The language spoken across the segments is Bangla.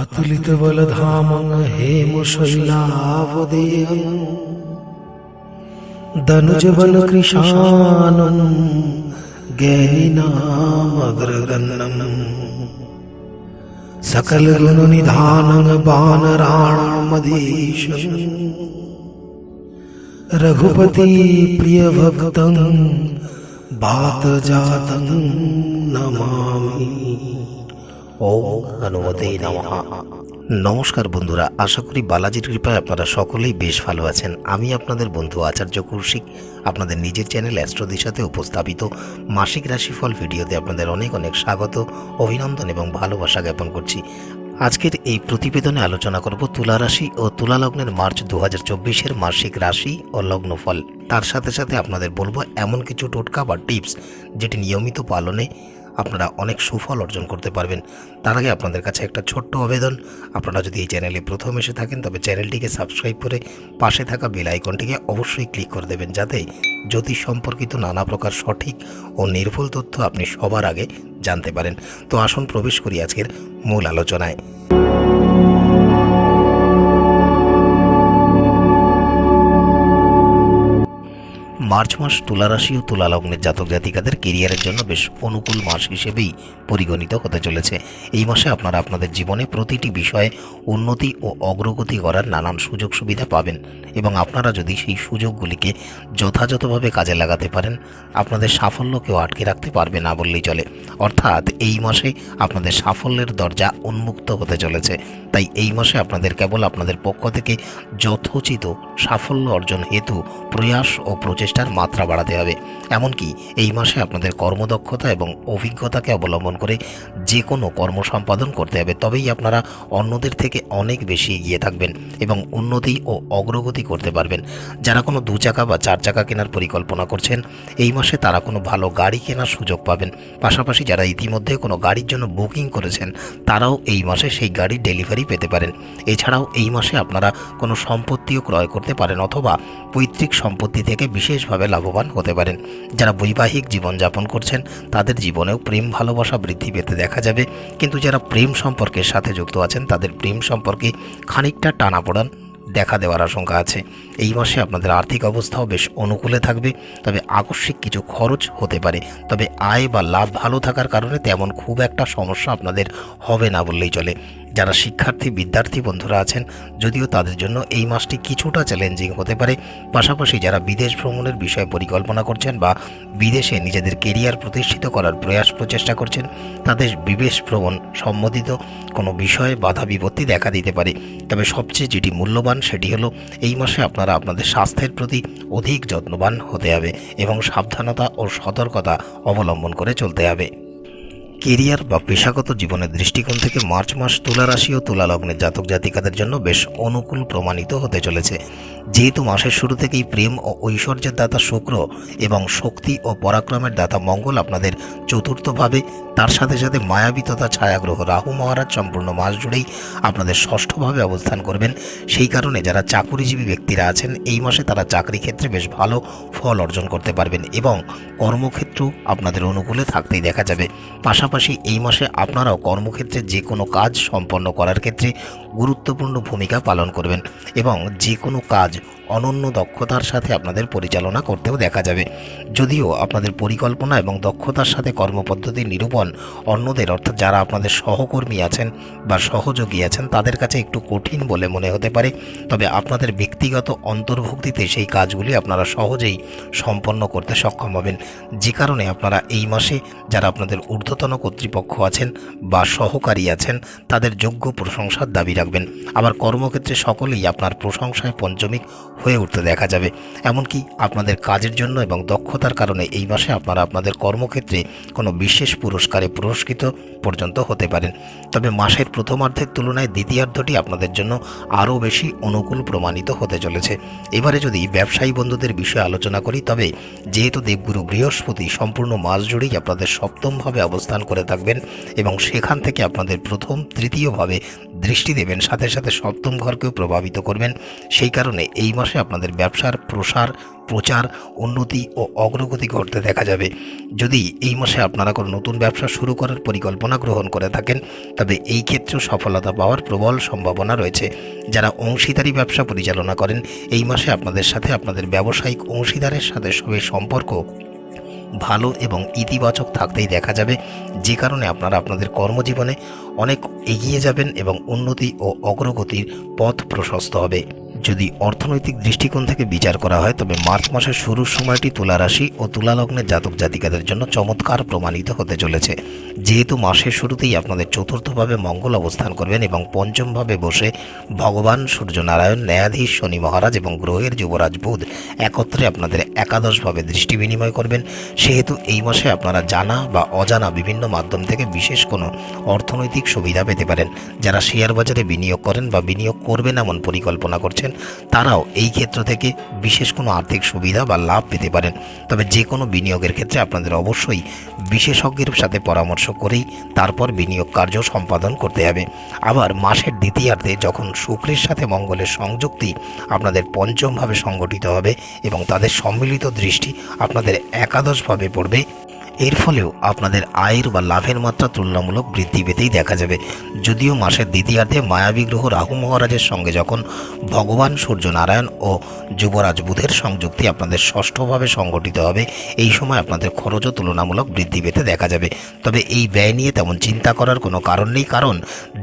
अतुलितबलधामं हेमशैलावदेयम् दनुजबलकृशानं ज्ञानिनामग्रगण्यम् सकलगुणनिधानं वानराणामधीशम् रघुपति प्रियभक्तं बातजातं नमामि ওম হনুমতে নমঃ। নমস্কার বন্ধুরা, আশা করি বালাজির কৃপায় আপনারা সকলেই বেশ ভালো আছেন। আমি আপনাদের বন্ধু আচার্য কৌশিক, আপনাদের নিজের চ্যানেল অ্যাস্ট্রোদের সাথে উপস্থাপিত মাসিক রাশিফল ভিডিওতে আপনাদের অনেক অনেক স্বাগত, অভিনন্দন এবং ভালোবাসা জ্ঞাপন করছি। আজকের এই প্রতিবেদনে আলোচনা করব তুলা রাশি ও তুলা লগ্নের মার্চ দু হাজার মাসিক রাশি ও লগ্নফল। তার সাথে সাথে আপনাদের বলব এমন কিছু টোটকা বা টিপস, যেটি নিয়মিত পালনে আপনারা অনেক সুফল অর্জন করতে পারবেন। তার আগে আপনাদের কাছে একটা ছোট্ট আবেদন। আপনারা যদি এই চ্যানেলে প্রথম এসে থাকেন, তবে চ্যানেলটিকে সাবস্ক্রাইব করে পাশে থাকা বেল আইকনটিকে অবশ্যই ক্লিক করে দেবেন, যাতে জ্যোতিষ সম্পর্কিত নানা প্রকার সঠিক ও নির্ভুল তথ্য আপনি সবার আগে জানতে পারেন। তো আসুন প্রবেশ করি আজকের মূল আলোচনায়। মার্চ মাস তুলা রাশি ও তুলা লগ্নের জাতক জাতিকাদের কেরিয়ারের জন্য বেশ অনুকূল মাস হিসেবেই পরিগণিত হতে চলেছে। এই মাসে আপনারা আপনাদের জীবনে প্রতিটি বিষয়ে উন্নতি ও অগ্রগতি করার নানান সুযোগ সুবিধা পাবেন এবং আপনারা যদি সেই সুযোগগুলিকে যথাযথভাবে কাজে লাগাতে পারেন, আপনাদের সাফল্যকেও আটকে রাখতে পারবে না বললেই চলে। অর্থাৎ এই মাসে আপনাদের সাফল্যের দরজা উন্মুক্ত হতে চলেছে। তাই এই মাসে আপনাদের কেবল আপনাদের পক্ষ থেকে যথোচিত সাফল্য অর্জন হেতু প্রয়াস ও প্রচেষ্টার মাত্রা বাড়াতে হবে। এমনকি এই মাসে আপনাদের কর্মদক্ষতা এবং অভিজ্ঞতাকে অবলম্বন করে যে কোনো কর্ম সম্পাদন করতে হবে, তবেই আপনারা অন্যদের থেকে অনেক বেশি এগিয়ে থাকবেন এবং উন্নতি ও অগ্রগতি করতে পারবেন। যারা কোনো দু চাকা বা চার চাকা কেনার পরিকল্পনা করছেন, এই মাসে তারা কোনো ভালো গাড়ি কেনার সুযোগ পাবেন। পাশাপাশি যারা ইতিমধ্যে কোনো গাড়ির জন্য বুকিং করেছেন, তারাও এই মাসে সেই গাড়ির ডেলিভারি পেতে পারেন। এছাড়াও এই মাসে আপনারা কোনো সম্পত্তিও ক্রয় করতে পারেন অথবা পৈতৃক সম্পত্তি থেকে বিশেষভাবে লাভবান হতে পারেন। যারা বৈবাহিক জীবনযাপন করছেন, তাদের জীবনেও প্রেম, ভালোবাসা বৃদ্ধি পেতে দেখা যাবে। কিন্তু যারা প্রেম সম্পর্কের সাথে যুক্ত আছেন, তাদের প্রেম সম্পর্কে খানিকটা টানাপোড়ান দেখা দেওয়ার আশঙ্কা আছে। এই মাসে আপনাদের আর্থিক অবস্থাও বেশ অনুকূলে থাকবে, তবে আকস্মিক কিছু খরচ হতে পারে। তবে আয় বা লাভ ভালো থাকার কারণে তেমন খুব একটা সমস্যা আপনাদের হবে না বললেই চলে। যারা শিক্ষার্থী, বিদ্যার্থী বন্ধুরা আছেন, যদিও তাদের জন্য এই মাসটি কিছুটা চ্যালেঞ্জিং হতে পারে। পাশাপাশি যারা বিদেশ ভ্রমণের বিষয়ে পরিকল্পনা করছেন বা বিদেশে নিজেদের কেরিয়ার প্রতিষ্ঠিত করার প্রয়াস প্রচেষ্টা করছেন, তাদের বিদেশ ভ্রমণ সম্বন্ধিত কোনো বিষয়ে বাধা বিপত্তি দেখা দিতে পারে। তবে সবচেয়ে যেটি মূল্যবান সেটি হলো, এই মাসে আপনারা আপনাদের স্বাস্থ্যের প্রতি অধিক যত্নবান হতে হবে এবং সাবধানতা ও সতর্কতা অবলম্বন করে চলতে হবে। কেরিয়ার বা পেশাগত জীবনের দৃষ্টিকোণ থেকে মার্চ মাস তুলা রাশি ও তুলা লগ্নের জাতক জাতিকাদের জন্য বেশ অনুকূল প্রমাণিত হতে চলেছে। যেহেতু মাসের শুরু থেকেই প্রেম ও ঐশ্বর্যের দাতা শুক্র এবং শক্তি ও পরাক্রমের দাতা মঙ্গল আপনাদের চতুর্থভাবে, তার সাথে সাথে মায়াবী তথা ছায়াগ্রহ রাহু মহারাজ সম্পূর্ণ মাস জুড়েই আপনাদের ষষ্ঠভাবে অবস্থান করবেন। সেই কারণে যারা চাকুরিজীবী ব্যক্তিরা আছেন, এই মাসে তারা চাকরি ক্ষেত্রে বেশ ভালো ফল অর্জন করতে পারবেন এবং কর্মক্ষেত্র আপনাদের অনুকূলে থাকতেই দেখা যাবে। পাশাপাশি এই মাসে আপনারাও কর্মক্ষেত্রে যে কোনো কাজ সম্পন্ন করার ক্ষেত্রে গুরুত্বপূর্ণ ভূমিকা পালন করবেন এবং যে কোনো কাজ অনন্য দক্ষতার সাথে আপনাদের পরিচালনা করতেও দেখা যাবে। যদিও আপনাদের পরিকল্পনা এবং দক্ষতার সাথে কর্মপদ্ধতি নিরূপণ অন্যদের, অর্থাৎ যারা আপনাদের সহকর্মী আছেন বা সহযোগী আছেন, তাদের কাছে একটু কঠিন বলে মনে হতে পারে। তবে আপনাদের ব্যক্তিগত অন্তর্ভুক্তিতে সেই কাজগুলি আপনারা সহজেই সম্পন্ন করতে সক্ষম হবেন। যে কারণে আপনারা এই মাসে যারা আপনাদের ঊর্ধ্বতন কর্তৃপক্ষ আছেন বা সহকারী আছেন, তাদের যোগ্য প্রশংসার দাবি রাখবেন। আবার কর্মক্ষেত্রে সকলেই আপনার প্রশংসায় পঞ্চমিক হয়ে উঠতে দেখা যাবে। এমনকি আপনাদের কাজের জন্য এবং দক্ষতার কারণে এই মাসে আপনারা আপনাদের কর্মক্ষেত্রে কোনো বিশেষ পুরস্কারে পুরস্কৃত পর্যন্ত হতে পারেন। তবে মাসের প্রথমার্ধের তুলনায় দ্বিতীয়ার্ধটি আপনাদের জন্য আরও বেশি অনুকূল প্রমাণিত হতে চলেছে। এবারে যদি ব্যবসায়ী বন্ধুদের বিষয়ে আলোচনা করি, তবে যেহেতু দেবগুরু বৃহস্পতি সম্পূর্ণ মাস জুড়েই আপনাদের সপ্তমভাবে অবস্থান করে থাকবেন এবং সেখান থেকে আপনাদের প্রথম, তৃতীয়ভাবে দৃষ্টি দেবেন, সাথে সাথে সপ্তম ঘরকেও প্রভাবিত করবেন। সেই কারণে এই মাসে আপনাদের ব্যবসার প্রসার, প্রচার, উন্নতি ও অগ্রগতি ঘটতে দেখা যাবে। যদি এই মাসে আপনারা কোনো নতুন ব্যবসা শুরু করার পরিকল্পনা গ্রহণ করে থাকেন, তবে এই ক্ষেত্রেও সফলতা পাওয়ার প্রবল সম্ভাবনা রয়েছে। যারা অংশীদারি ব্যবসা পরিচালনা করেন, এই মাসে আপনাদের সাথে আপনাদের ব্যবসায়িক অংশীদারের সাথে সবে সম্পর্ক ভালো এবং ইতিবাচক থাকতেই দেখা যাবে। যে কারণে আপনারা আপনাদের কর্মজীবনে অনেক এগিয়ে যাবেন এবং উন্নতি ও অগ্রগতির পথ প্রশস্ত হবে। যদি অর্থনৈতিক দৃষ্টিকোণ থেকে বিচার করা হয়, তবে মার্চ মাসের শুরুর সময়টি তুলা রাশি ও তুলা লগ্নের জাতক জাতিকাদের জন্য চমৎকার প্রমাণিত হতে চলেছে। যেহেতু মাসের শুরুতেই আপনাদের চতুর্থভাবে মঙ্গল অবস্থান করবেন এবং পঞ্চমভাবে বসে ভগবান সূর্যনারায়ণ, ন্যায়াধীশ শনি মহারাজ এবং গ্রহের যুবরাজ বুধ একত্রে আপনাদের একাদশভাবে দৃষ্টি বিনিময় করবেন। সেহেতু এই মাসে আপনারা জানা বা অজানা বিভিন্ন মাধ্যম থেকে বিশেষ কোনো অর্থনৈতিক সুবিধা পেতে পারেন। যারা শেয়ার বাজারে বিনিয়োগ করেন বা বিনিয়োগ করবেন এমন পরিকল্পনা করছেন তারাও এই ক্ষেত্র থেকে বিশেষ কোনো আর্থিক সুবিধা বা লাভ পেতে পারেন। তবে যে কোনো বিনিয়োগের ক্ষেত্রে আপনাদের অবশ্যই বিশেষজ্ঞের সাথে পরামর্শ করেই তারপর বিনিয়োগ কার্য সম্পাদন করতে হবে। আবার মাসের দ্বিতীয়ার্ধে যখন শুক্রের সাথে মঙ্গলের সংযুক্তি আপনাদের পঞ্চমভাবে সংগঠিত হবে এবং তাদের সম্মিলিত দৃষ্টি আপনাদের একাদশভাবে পড়বে এর ফলেও আপনাদের আয়ের বা লাভের মাত্রা তুলনামূলক বৃদ্ধি পেতেই দেখা যাবে। যদিও মাসের দ্বিতীয়ার্ধে মায়াবী গ্রহ রাহু মহারাজের সঙ্গে যখন ভগবান সূর্য নারায়ণ ও যুবরাজ বুধের সংযুক্তি আপনাদের ষষ্ঠভাবে সংগঠিত হবে, এই সময় আপনাদের খরচও তুলনামূলক বৃদ্ধি পেতে দেখা যাবে। তবে এই ব্যয় নিয়ে তেমন চিন্তা করার কোনো কারণ নেই, কারণ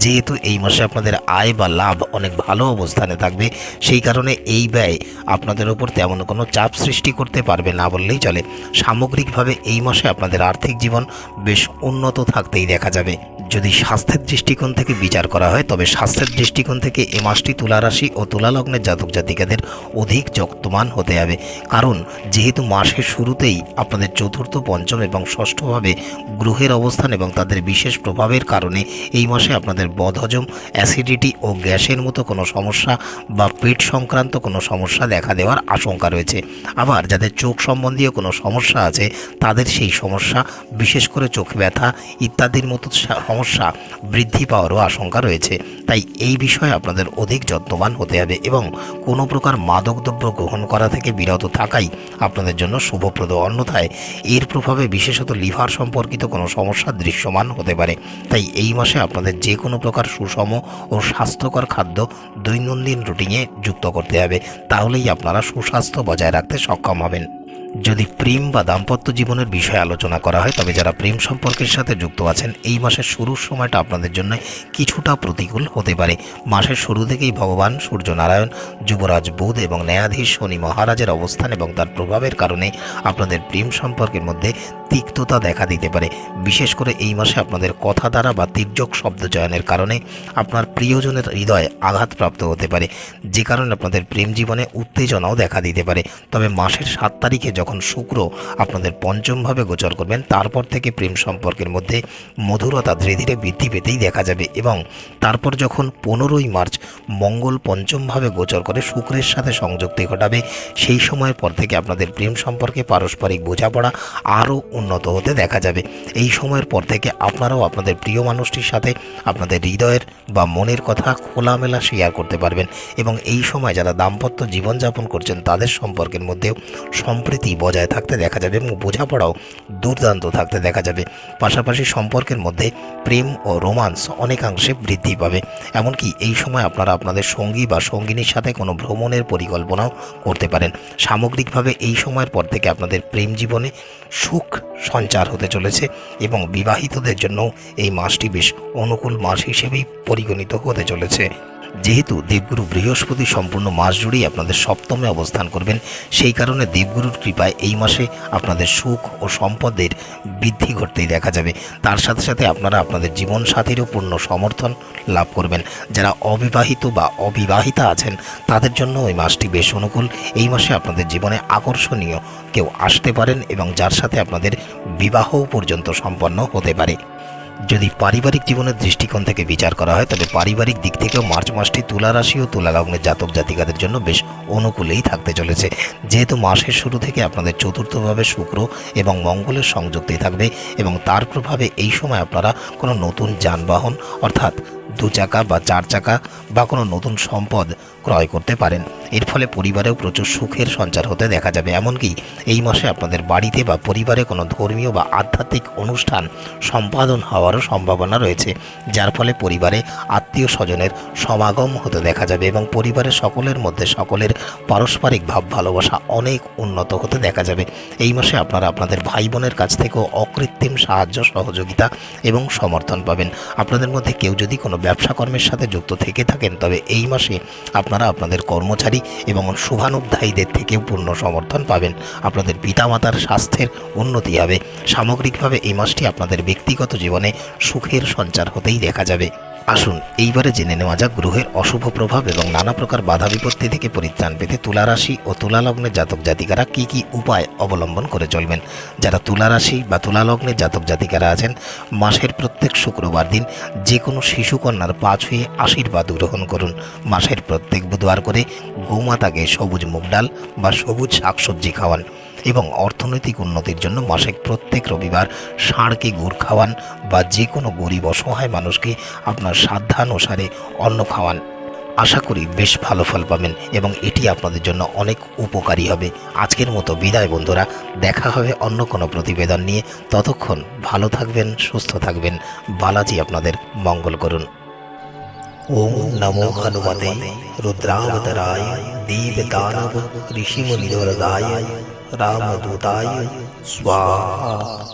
যেহেতু এই মাসে আপনাদের আয় বা লাভ অনেক ভালো অবস্থানে থাকবে, সেই কারণে এই ব্যয় আপনাদের ওপর তেমন কোনো চাপ সৃষ্টি করতে পারবে না বললেই চলে। সামগ্রিকভাবে এই মাসে আপনাদের আর্থিক জীবন বেশ উন্নত থাকতেই দেখা যাবে। যদি স্বাস্থ্যের দৃষ্টিকোণ থেকে বিচার করা হয়, তবে স্বাস্থ্যের দৃষ্টিকোণ থেকে এ মাসটি তুলা রাশি ও তুলা লগ্নের জাতক জাতিকাদের অধিক যক্তমান হতে হবে। কারণ, যেহেতু মাসের শুরুতেই আপনাদের চতুর্থ, পঞ্চম এবং ষষ্ঠভাবে গ্রহের অবস্থান এবং তাদের বিশেষ প্রভাবের কারণে এই মাসে আপনাদের বদহজম, অ্যাসিডিটি ও গ্যাসের মতো কোনো সমস্যা বা পেট সংক্রান্ত কোনো সমস্যা দেখা দেওয়ার আশঙ্কা রয়েছে। আবার, যাদের চোখ সম্বন্ধীয় কোনো সমস্যা আছে, তাদের সেই সমস্যা বিশেষ করে চোখ ব্যথা ইত্যাদির মতো সমস্যা বৃদ্ধি পাওয়ারও আশঙ্কা রয়েছে। তাই এই বিষয়ে আপনাদের অধিক যত্নবান হতে হবে এবং কোনো প্রকার মাদকদ্রব্য গ্রহণ করা থেকে বিরত থাকাই আপনাদের জন্য শুভপ্রদ। অন্যথায় এর প্রভাবে বিশেষত লিভার সম্পর্কিত কোনো সমস্যা দৃশ্যমান হতে পারে। তাই এই মাসে আপনাদের যে কোনো প্রকার সুষম ও স্বাস্থ্যকর খাদ্য দৈনন্দিন রুটিনে যুক্ত করতে হবে। তাহলেই আপনারা সুস্বাস্থ্য বজায় রাখতে সক্ষম হবেন। যদি প্রেম বা দাম্পত্য জীবনের বিষয়ে আলোচনা করা হয়, তবে যারা প্রেম সম্পর্কের সাথে যুক্ত আছেন, এই মাসের শুরুর সময়টা আপনাদের জন্য কিছুটা প্রতিকূল হতে পারে। মাসের শুরু থেকেই ভগবান, সূর্যনারায়ণ, যুবরাজ বুধ এবং ন্যায়াধীশ শনি মহারাজের অবস্থান এবং তার প্রভাবের কারণে আপনাদের প্রেম সম্পর্কের মধ্যে তিক্ততা দেখা দিতে পারে। বিশেষ করে এই মাসে আপনাদের কথা দ্বারা বা তির্যক শব্দ চয়নের কারণে আপনার প্রিয়জনের হৃদয় আঘাতপ্রাপ্ত হতে পারে, যে কারণে আপনাদের প্রেম জীবনে উত্তেজনাও দেখা দিতে পারে। তবে মাসের সাত তারিখে যখন শুক্র আপনাদের পঞ্চমভাবে গোচর করবেন, তারপর থেকে প্রেম সম্পর্কের মধ্যে মধুরতা ধীরে ধীরে বৃদ্ধি পেতেই দেখা যাবে এবং তারপর যখন পনেরোই মার্চ মঙ্গল পঞ্চমভাবে গোচর করে শুক্রের সাথে সংযুক্তি ঘটাবে, সেই সময়ের পর থেকে আপনাদের প্রেম সম্পর্কে পারস্পরিক বোঝাপড়া আরও উন্নত হতে দেখা যাবে। এই সময়ের পর থেকে আপনারাও আপনাদের প্রিয় মানুষটির সাথে আপনাদের হৃদয়ের বা মনের কথা খোলামেলা শেয়ার করতে পারবেন এবং এই সময় যারা দাম্পত্য জীবনযাপন করছেন, তাদের সম্পর্কের মধ্যেও সম্প্রীতি বজায় থাকতে দেখা যাবে এবং বোঝাপড়াও দুর্দান্ত থাকতে দেখা যাবে। পাশাপাশি সম্পর্কের মধ্যে প্রেম ও রোমান্স অনেকাংশে বৃদ্ধি পাবে। এমনকি এই সময় আপনারা আপনাদের সঙ্গী বা সঙ্গিনীর সাথে কোনো ভ্রমণের পরিকল্পনাও করতে পারেন। সামগ্রিকভাবে এই সময়ের পর থেকে আপনাদের প্রেম জীবনে সুখ সঞ্চার হতে চলেছে এবং বিবাহিতদের জন্য এই মাসটি বেশ অনুকূল মাস হিসেবেই পরিগণিত হতে চলেছে। যেহেতু দেবগুরু বৃহস্পতি সম্পূর্ণ মাস জুড়েই আপনাদের সপ্তমে অবস্থান করবেন, সেই কারণে দেবগুরুর কৃপায় এই মাসে আপনাদের সুখ ও সম্পদের বৃদ্ধি ঘটতেই দেখা যাবে। তার সাথে সাথে আপনারা আপনাদের জীবন সাথীরও পূর্ণ সমর্থন লাভ করবেন। যারা অবিবাহিত বা অবিবাহিতা আছেন, তাদের জন্য ওই মাসটি বেশ অনুকূল। এই মাসে আপনাদের জীবনে আকর্ষণীয় কেউ আসতে পারেন এবং যার সাথে আপনাদের বিবাহ পর্যন্ত সম্পন্ন হতে পারে। যদি পারিবারিক জীবনের দৃষ্টিকোণ থেকে বিচার করা হয়, তবে পারিবারিক দিক থেকেও মার্চ মাসটি তুলা রাশি ও তুলা লগ্নের জাতক জাতিকাদের জন্য বেশ অনুকূলেই থাকতে চলেছে। যেহেতু মাসের শুরু থেকে আপনাদের চতুর্থভাবে শুক্র এবং মঙ্গলের সংযুক্তি থাকবে এবং তার প্রভাবে এই সময় আপনারা কোনো নতুন যানবাহন, অর্থাৎ দু চাকা বা চার চাকা বা কোনো নতুন সম্পদ ক্রয় করতে পারেন। এর ফলে পরিবারেও প্রচুর সুখের সঞ্চার হতে দেখা যাবে। এমনকি এই মাসে আপনাদের বাড়িতে বা পরিবারে কোনো ধর্মীয় বা আধ্যাত্মিক অনুষ্ঠান সম্পাদন হওয়ারও সম্ভাবনা রয়েছে, যার ফলে পরিবারে আত্মীয় স্বজনের সমাগম হতে দেখা যাবে এবং পরিবারের সকলের মধ্যে সকলের পারস্পরিক ভাব ভালোবাসা অনেক উন্নত হতে দেখা যাবে। এই মাসে আপনারা আপনাদের ভাই বোনের কাছ থেকেও অকৃত্রিম সাহায্য, সহযোগিতা এবং সমর্থন পাবেন। আপনাদের মধ্যে কেউ যদি কোনো ব্যবসা কর্মের সাথে যুক্ত থেকে থাকেন, তবে এই মাসে আপনারা আপনাদের কর্মচারী এবং শুভানুধ্যায়ীদের থেকেও পূর্ণ সমর্থন পাবেন। আপনাদের পিতামাতার স্বাস্থ্যের উন্নতি হবে। সামগ্রিকভাবে এই মাসটি আপনাদের ব্যক্তিগত জীবনে সুখের সঞ্চার হতেই দেখা যাবে। আসুন, এইবারে জেনে নেওয়া যাক গ্রহের অশুভ প্রভাব এবং নানা প্রকার বাধা বিপত্তি থেকে পরিত্রাণ পেতে তুলা রাশি ও তুলা লগ্নের জাতক জাতিকারা কি কি উপায় অবলম্বন করে চলবেন। যারা তুলা রাশি বা তুলা লগ্নের জাতক জাতিকারা আছেন, মাসের প্রত্যেক শুক্রবার দিন যে কোনো শিশুকন্যার পা ছুঁয়ে আশীর্বাদ গ্রহণ করুন। মাসের প্রত্যেক বুধবার করে গোমাতাকে সবুজ মুগ ডাল বা সবুজ শাকসবজি খাওয়ান। এবং অর্থনৈতিক উন্নতির জন্য মাসে প্রত্যেক রবিবার ষাঁড়কে গুড় খাওয়ান বা যে কোনো গরিব অসহায় মানুষকে আপনার সাধ্যানুসারে অন্ন খাওয়ান। আশা করি বেশ ভালো ফল পাবেন এবং এটি আপনাদের জন্য অনেক উপকারী হবে। আজকের মতো বিদায় বন্ধুরা, দেখা হবে অন্য কোনো প্রতিবেদন নিয়ে। ততক্ষণ ভালো থাকবেন, সুস্থ থাকবেন। বালাজি আপনাদের মঙ্গল করুন। ওম নমো হনুমতে রুদ্রাবতরায় দীপদানব ঋষিমুনিধরদায় રામદૂતાય સ્વાહા